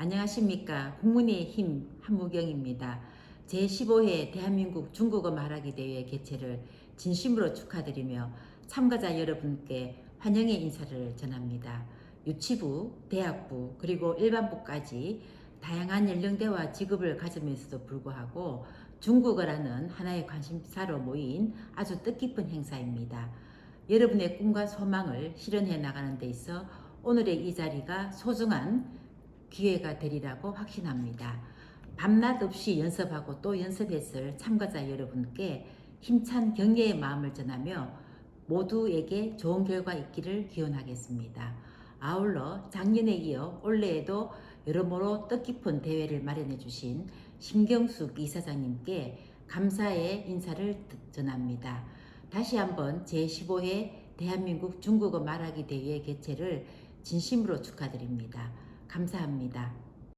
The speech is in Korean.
안녕하십니까. 국민의힘 한무경입니다. 제15회 대한민국 중국어 말하기 대회 개최를 진심으로 축하드리며 참가자 여러분께 환영의 인사를 전합니다. 유치부, 대학부, 그리고 일반부까지 다양한 연령대와 직업을 가지면서도 불구하고 중국어라는 하나의 관심사로 모인 아주 뜻깊은 행사입니다. 여러분의 꿈과 소망을 실현해 나가는 데 있어 오늘의 이 자리가 소중한 기회가 되리라고 확신합니다. 밤낮 없이 연습하고 또 연습했을 참가자 여러분께 힘찬 격려의 마음을 전하며 모두에게 좋은 결과 있기를 기원하겠습니다. 아울러 작년에 이어 올해에도 여러모로 뜻깊은 대회를 마련해 주신 심경숙 이사장님께 감사의 인사를 전합니다. 다시 한번 제15회 대한민국 중국어 말하기 대회 개최를 진심으로 축하드립니다. 감사합니다.